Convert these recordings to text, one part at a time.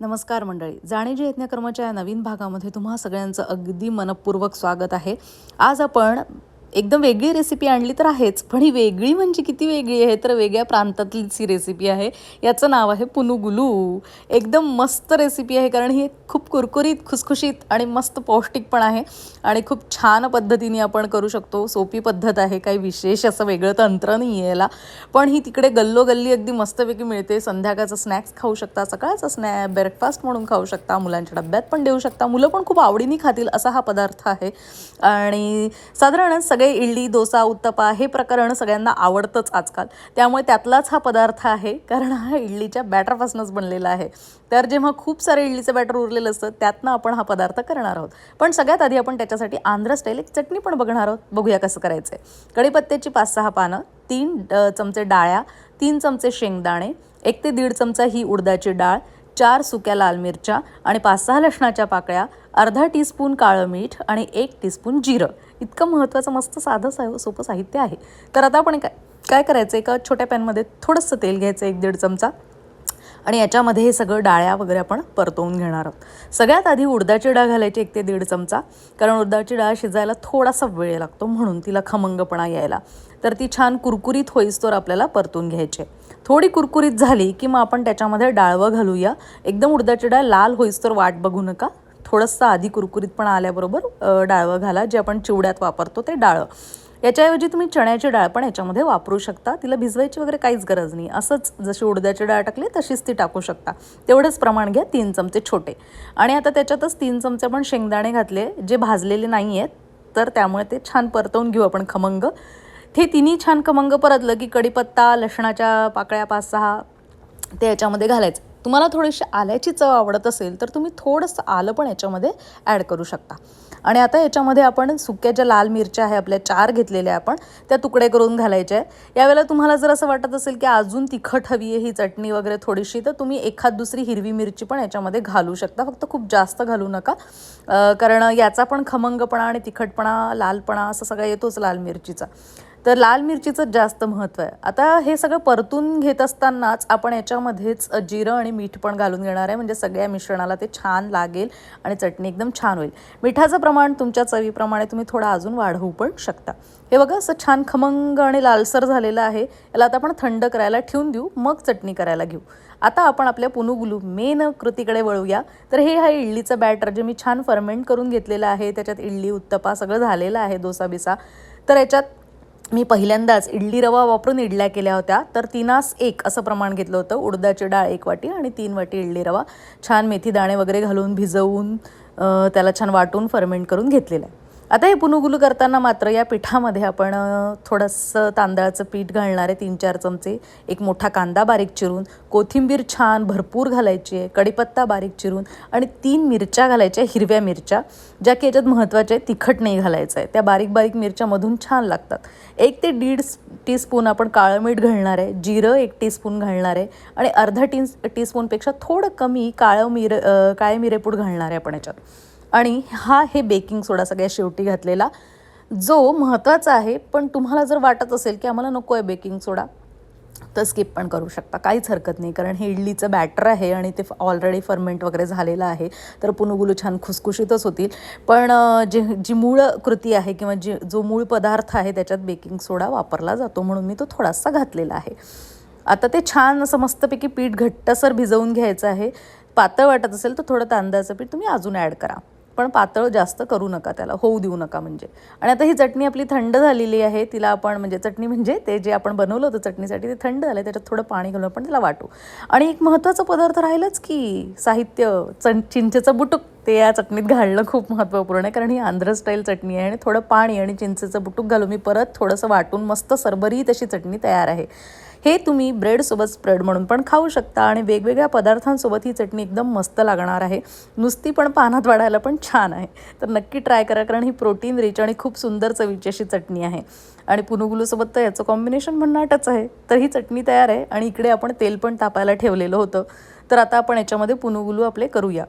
नमस्कार मंडळी. जाणीजी यज्ञकर्माच्या या नवीन भागामध्ये तुम्हा सगळ्यांचं अगदी मनपूर्वक स्वागत आहे. आज आपण एकदम वेगळी रेसिपी आणली तर आहेच पण ही वेगळी म्हणजे किती वेगळी आहे? तर वेगळ्या प्रांतातलीच ही रेसिपी आहे. याचं नाव आहे पुनुगुलू. एकदम मस्त रेसिपी आहे कारण ही खूप कुरकुरीत खुसखुशीत आणि मस्त पौष्टिक पण आहे आणि खूप छान पद्धतीने आपण करू शकतो. सोपी पद्धत आहे काही विशेष असं वेगळं तंत्र नाही आहे याला. पण ही तिकडे गल्लोगल्ली अगदी मस्तपैकी मिळते. संध्याकाळचं स्नॅक्स खाऊ शकता सकाळचा स्नॅ ब्रेकफास्ट म्हणून खाऊ शकता मुलांच्या डब्यात पण देऊ शकता. मुलं पण खूप आवडीने खातील असा हा पदार्थ आहे. आणि साधारणच सगळे इडली डोसा उत्तपा हे प्रकरण सगळ्यांना आवडतंच आजकाल. त्यामुळे त्यातलाच हा पदार्थ आहे कारण हा इडलीच्या बॅटरपासूनच बनलेला आहे. तर जेव्हा खूप सारे इडलीचं बॅटर उरलेलं असतं त्यातनं आपण हा पदार्थ करणार आहोत. पण सगळ्यात आधी आपण त्याच्यासाठी आंध्र स्टाईल एक चटणी पण बघणार आहोत. बघूया कसं करायचं आहे कढीपत्त्याची पाच सहा पानं तीन चमचे डाळ्या तीन चमचे शेंगदाणे एक ते दीड चमचा ही उडदाची डाळ चार सुक्या लाल मिरच्या आणि पाच सहा लसणाच्या पाकळ्या अर्धा टीस्पून काळं मीठ आणि एक टीस्पून जिरं. इतकं महत्त्वाचं मस्त साधं सा सोपं साहित्य आहे. तर आता आपण काय काय करायचं? एका छोट्या पॅनमध्ये थोडंसं तेल घ्यायचं एक दीड चमचा. आणि याच्यामध्ये हे सगळं डाळ्या वगैरे आपण परतवून घेणार आहोत. सगळ्यात आधी उडदाची डाळ घालायची एक ते दीड चमचा कारण उडदाची डाळ शिजायला थोडासा वेळ लागतो म्हणून तिला खमंगपणा यायला. तर ती छान कुरकुरीत होईस्तोवर आपल्याला परतून घ्यायची आहे. थोडी कुरकुरीत झाली की मग आपण त्याच्यामध्ये डाळवं घालूया. एकदम उडदाची डाळ लाल होईस्तोवर वाट बघू नका. थोडंसं आधी कुरकुरीतपणा आल्याबरोबर डाळवं घाला. जे आपण चिवड्यात वापरतो ते डाळं. याच्याऐवजी तुम्ही चण्याची डाळ पण याच्यामध्ये वापरू शकता. तिला भिजवायची वगैरे काहीच गरज नाही. असंच जशी उडद्याची डाळ टाकली तशीच ती टाकू शकता. तेवढंच प्रमाण घ्या तीन चमचे छोटे. आणि आता त्याच्यातच तीन चमचे आपण शेंगदाणे घातले जे भाजलेले नाही आहेत तर त्यामुळे ते छान परतवून घेऊ आपण खमंग. ते तिन्ही छान खमंग परतलं की कढीपत्ता लसणाच्या पाकळ्या पाच सहा ते याच्यामध्ये घालायचं. तुम्हाला थोडीशी आल्याची चव आवडत असेल तर तुम्ही थोडंसं आलं पण याच्यामध्ये ॲड करू शकता. आणि आता याच्यामध्ये आपण सुक्या ज्या लाल मिरच्या आहे आपल्या चार घेतलेल्या आपण त्या तुकडे करून घालायच्या आहे यावेळेला तुम्हाला जर असं वाटत असेल की अजून तिखट हवी आहे ही चटणी वगैरे थोडीशी तर तुम्ही एखाद दुसरी हिरवी मिरची पण याच्यामध्ये घालू शकता. फक्त खूप जास्त घालू नका. कारण याचा पण खमंगपणा आणि तिखटपणा लालपणा असं सगळा येतोच लाल मिरचीचा. तर लाल मिरचीचं जास्त महत्त्व आहे. आता हे सगळं परतून घेत असतानाच आपण याच्यामध्येच जिरं आणि मीठ पण घालून घेणार आहे. म्हणजे सगळ्या मिश्रणाला ते छान लागेल आणि चटणी एकदम छान होईल. मिठाचं प्रमाण तुमच्या चवीप्रमाणे तुम्ही थोडं अजून वाढवू पण शकता. हे बघा असं छान खमंग आणि लालसर झालेलं आहे. याला आता आपण थंड करायला ठेवून देऊ मग चटणी करायला घेऊ. आता आपण आपल्या पुनुगुलू मेन कृतीकडे वळूया. तर हे आहे इडलीचं बॅटर जे मी छान फर्मेंट करून घेतलेलं आहे. त्याच्यात इडली उत्तपा सगळं झालेलं आहे डोसा बिसा तर याच्यात मी पहिल्यांदाच इडली रवा वापरून इडल्या केल्या होत्या. तर तिनास एक असं प्रमाण घेतलं होतं. उडदाची डाळ एक वाटी आणि तीन वाटी इडली रवा. छान मेथी दाणे वगैरे घालून भिजवून त्याला छान वाटून फर्मेंट करून घेतलेलं आहे. आता हे पुनुगुलू करताना मात्र या पिठामध्ये आपण थोडंसं तांदळाचं पीठ घालणार आहे तीन चार चमचे. एक मोठा कांदा बारीक चिरून कोथिंबीर छान भरपूर घालायची आहे कढीपत्ता बारीक चिरून आणि तीन मिरच्या घालायच्या हिरव्या मिरच्या ज्या की याच्यात महत्त्वाच्या आहे तिखट नाही घालायचं आहे. त्या बारीक बारीक मिरच्यामधून छान लागतात. एक ते दीड टीस्पून आपण काळं मीठ घालणार आहे जिरं एक टीस्पून घालणार आहे आणि अर्धा टी टीस्पूनपेक्षा थोडं कमी काळं मिर काळे मिरेपूड घालणार आहे आपण याच्यात. आणि हा हे बेकिंग सोडा सगळ्या शेवटी घातलेला जो महत्त्वाचा आहे पण तुम्हाला जर वाटत असेल की आम्हाला नको आहे बेकिंग सोडा तर स्किप पण करू शकता. काहीच हरकत नाही कारण हे इडलीचं बॅटर आहे आणि ते ऑलरेडी फर्मेंट वगैरे झालेलं आहे तर पुनुगुलू छान खुसखुशीतच होतील. पण जे जी मूळ कृती आहे किंवा जे जो मूळ पदार्थ आहे त्याच्यात बेकिंग सोडा वापरला जातो म्हणून मी तो थोडासा घातलेला आहे. आता ते छान असं मस्तपैकी पीठ घट्टसर भिजवून घ्यायचं आहे. पातळ वाटत असेल तर थोडं तांदळाचं पीठ तुम्ही अजून ॲड करा. पण पातळ जास्त करू नका त्याला होऊ देऊ नका म्हणजे. आणि आता ही चटणी आपली थंड झालेली आहे तिला आपण म्हणजे चटणी म्हणजे ते जे आपण बनवलं होतं चटणीसाठी ते थंड झालं त्याच्यात थोडं पाणी घालून आपण त्याला वाटू. आणि एक महत्त्वाचा पदार्थ राहिलंच की साहित्य चण चिंचेचं बुटुक. ते या चटणीत घालणं खूप महत्त्वपूर्ण आहे कारण ही आंध्र स्टाईल चटणी आहे आणि थोडं पाणी आणि चिंचेचं बुटूक घालून मी परत थोडंसं वाटून मस्त सरबरीत अशी चटणी तयार आहे. हे तुम्ही ब्रेडसोबत स्प्रेड म्हणून पण खाऊ शकता आणि वेगवेगळ्या पदार्थांसोबत ही चटणी एकदम मस्त लागणार आहे. नुसती पण पानात वाढायला पण छान आहे. तर नक्की ट्राय करा कारण ही प्रोटीन रिच आणि खूप सुंदर चवीची अशी चटणी आहे. आणि पुनुगुलूसोबत तर याचं कॉम्बिनेशन भन्नाटच आहे. तर ही चटणी तयार आहे आणि इकडे आपण तेल पण तापायला ठेवलेलं होतं. तर आता आपण याच्यामध्ये पुनुगुलू आपले करूया.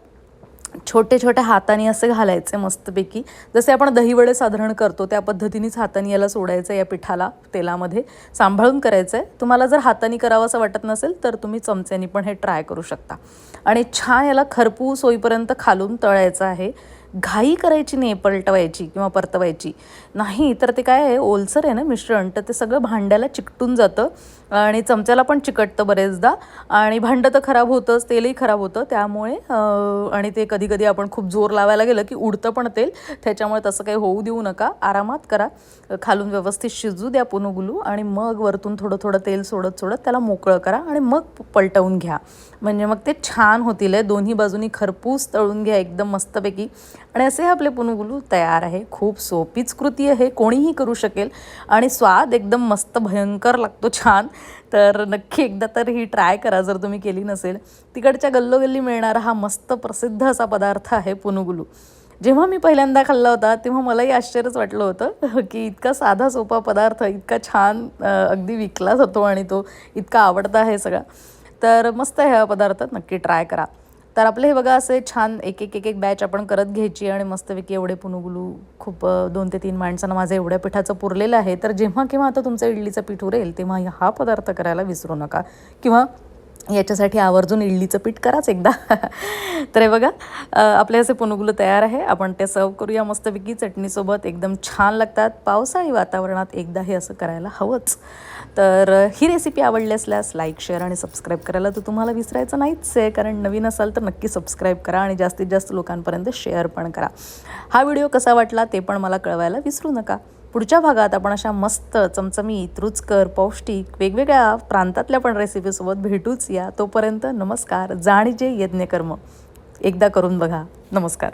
छोटे छोटे हाताने असे घालायचे मस्तपैकी. जसे आपण दहीवडे साधारण करतो त्या पद्धतीनेच हाताने याला सोडायचं या पिठाला तेलामध्ये. सांभाळून करायचं आहे तुम्हाला जर हाताने करावं असं वाटत नसेल तर तुम्ही चमच्यानी पण हे ट्राय करू शकता. आणि छान याला खरपूस होईपर्यंत खालून तळायचं आहे. घाई करायची नाही पलटवायची किंवा परतवायची. नाही तर ते काय आहे ओलसर आहे ना मिश्रण तर ते सगळं भांड्याला चिकटून जातं. आणि चमच्याला पण चिकटतं बरेचदा. आणि भांडं तर खराब होतंच तेलही खराब होतं. त्यामुळे आणि ते कधी कधी आपण खूप जोर लावायला गेलं की उडतं पण तेल. त्याच्यामुळे तसं काही होऊ देऊ नका. आरामात करा. खालून व्यवस्थित शिजू द्या पुनुगुलू आणि मग वरतून थोडं थोडं तेल सोडत सोडत त्याला मोकळं करा आणि मग पलटवून घ्या. म्हणजे मग ते छान होतील दोन्ही बाजूनी खरपूस तळून घ्या एकदम मस्तपैकी. आणि असे आपले पुनुगुलू तयार आहे. खूप सोपीच कृती आहे. कोणीही करू शकेल. आणि स्वाद एकदम मस्त भयंकर लागतो छान. तर नक्की एकदा तर ही ट्राय करा जर तुम्ही केली नसेल. तिकडच्या गल्लोगल्ली मिळणारा हा मस्त प्रसिद्ध असा पदार्थ आहे पुनुगुलू. जेव्हा मी पहिल्यांदा खाल्ला होता तेव्हा मलाही आश्चर्यच वाटलं होतं की इतका साधा सोपा पदार्थ इतका छान अगदी विकला जातो आणि तो इतका आवडता आहे सगळा. तर मस्त आहे हा पदार्थ नक्की ट्राय करा. तर आपले हे बघा असे छान एक एक एक एक बॅच आपण करत घ्यायची आणि मस्तपैकी एवढे पुनुगुलू खूप दोन ते तीन माणसांना माझं एवढ्या पिठाचं पुरलेलं आहे. तर जेव्हा केव्हा आता तुमचं इडलीचं पीठ उरेल तेव्हा हा पदार्थ करायला विसरू नका. किंवा याच्यासाठी आवर्जून इडलीचं पीठ कराच एकदा. तर हे बघा आपले असे पुनुगुलं तयार आहे. आपण ते सर्व करूया मस्तपैकी. चटणीसोबत एकदम छान लागतात. पावसाळी वातावरणात एकदा हे असं करायला हवंच. तर ही रेसिपी आवडली असल्यास लाईक शेअर आणि सबस्क्राईब करायला तर तुम्हाला विसरायचं नाहीच आहे. कारण नवीन असाल तर नक्की सबस्क्राईब करा आणि जास्तीत जास्त लोकांपर्यंत शेअर पण करा. हा व्हिडिओ कसा वाटला ते पण मला कळवायला विसरू नका. पुढच्या भागात आपण अशा मस्त चमचमीत रुचकर पौष्टिक वेगवेगळ्या प्रांतातल्या पण रेसिपीसोबत भेटूच या. तोपर्यंत नमस्कार जाणीजे यज्ञकर्म. एकदा करून बघा. नमस्कार.